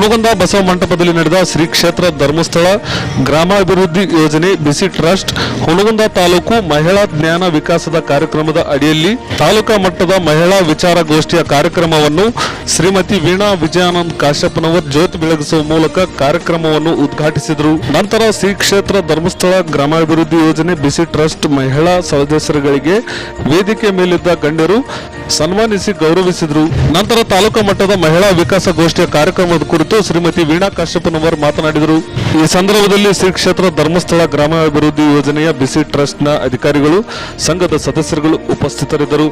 ಹನುಮಗಂದ ಬಸವ ಮಂಟಪದಲ್ಲಿ ನಡೆದ ಶ್ರೀ ಕ್ಷೇತ್ರ ಧರ್ಮಸ್ಥಳ ಗ್ರಾಮಾಭಿವೃದ್ಧಿ ಯೋಜನೆ ಬಿಸಿ ಟ್ರಸ್ಟ್ ಹುನಗುಂದ ತಾಲೂಕು ಮಹಿಳಾ ಜ್ಞಾನ ವಿಕಾಸದ ಕಾರ್ಯಕ್ರಮದ ಅಡಿಯಲ್ಲಿ ತಾಲೂಕಾ ಮಟ್ಟದ ಮಹಿಳಾ ವಿಚಾರ ವಿಚಾರಗೋಷ್ಠಿಯ ಕಾರ್ಯಕ್ರಮವನ್ನು ಶ್ರೀಮತಿ ವೀಣಾ ವಿಜಯಾನಂದ್ ಕಾಶ್ಯಪ್ಪನವರ್ ಜ್ಯೋತಿ ಬೆಳಗಿಸುವ ಮೂಲಕ ಕಾರ್ಯಕ್ರಮವನ್ನು ಉದ್ಘಾಟಿಸಿದರು. ನಂತರ ಶ್ರೀ ಕ್ಷೇತ್ರ ಧರ್ಮಸ್ಥಳ ಗ್ರಾಮಾಭಿವೃದ್ಧಿ ಯೋಜನೆ ಬಿಸಿ ಟ್ರಸ್ಟ್ ಮಹಿಳಾ ಸದಸ್ಯರುಗಳಿಗೆ ವೇದಿಕೆ ಮೇಲಿದ್ದ ಗಣ್ಯರು ಸನ್ಮಾನಿಸಿ ಗೌರವಿಸಿದರು. ನಂತರ ತಾಲೂಕಾ ಮಟ್ಟದ ಮಹಿಳಾ ವಿಕಾಸ ಗೋಷ್ಠಿಯ ಕಾರ್ಯಕ್ರಮದ ಕುರಿತು ಕುರಿತು ಶ್ರೀಮತಿ ವೀಣಾ ಕಾಶ್ಯಪ್ಪನವರು ಮಾತನಾಡಿದರು. ಈ ಸಂದರ್ಭದಲ್ಲಿ ಶ್ರೀ ಕ್ಷೇತ್ರ ಧರ್ಮಸ್ಥಳ ಗ್ರಾಮಾಭಿವೃದ್ಧಿ ಯೋಜನೆಯ ಬಿಸಿ ಟ್ರಸ್ಟ್ನ ಅಧಿಕಾರಿಗಳು, ಸಂಘದ ಸದಸ್ಯರುಗಳು ಉಪಸ್ಥಿತರಿದ್ದರು.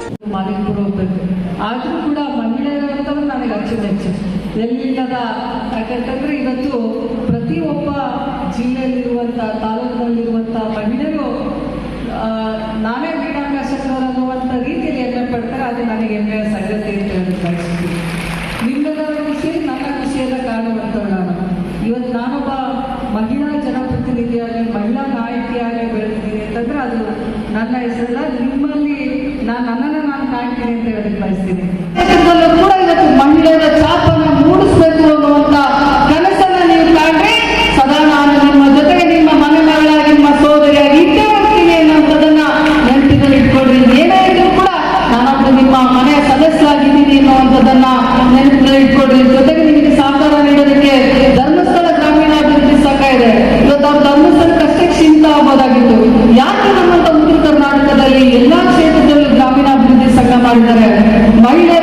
ಪ್ರತಿಯೊಬ್ಬ ನಾನೇ ವೀಣಾ ರೀತಿಯಲ್ಲಿ ಅದು ನನಗೆ ಸಂಗತಿ ಅಂತ ಹೇಳಿ ಸಮಸ್ಯೆಯೆಲ್ಲ ಕಾರಣವಂತವರಾದ ಇವತ್ತು ನಾನೊಬ್ಬ ಮಹಿಳಾ ಜನಪ್ರತಿನಿಧಿಯಾಗಿ, ಮಹಿಳಾ ನಾಯಕಿಯಾಗಿ ಬೆಳೆದಿದ್ದೀನಿ ಅಂತಂದ್ರೆ ಅದು ನನ್ನ ಹೆಸರಲ್ಲ, ನಿಮ್ಮಲ್ಲಿ ನಾನು ನನ್ನನ್ನು ನಾನು ಕಾಣ್ತೀನಿ ಅಂತ ಹೇಳಿ ಬಯಸ್ತೀನಿ. ಕೂಡ ಇವತ್ತು ಮಹಿಳೆಯರ ಚಾಪನ್ನು ಮೂಡಿಸ್ಬೇಕು ಎಲ್ಲಾ ಕ್ಷೇತ್ರದಲ್ಲೂ ಗ್ರಾಮೀಣಾಭಿವೃದ್ಧಿ ಸಂಘ ಮಾಡಿದ್ದಾರೆ ಮಹಿಳೆ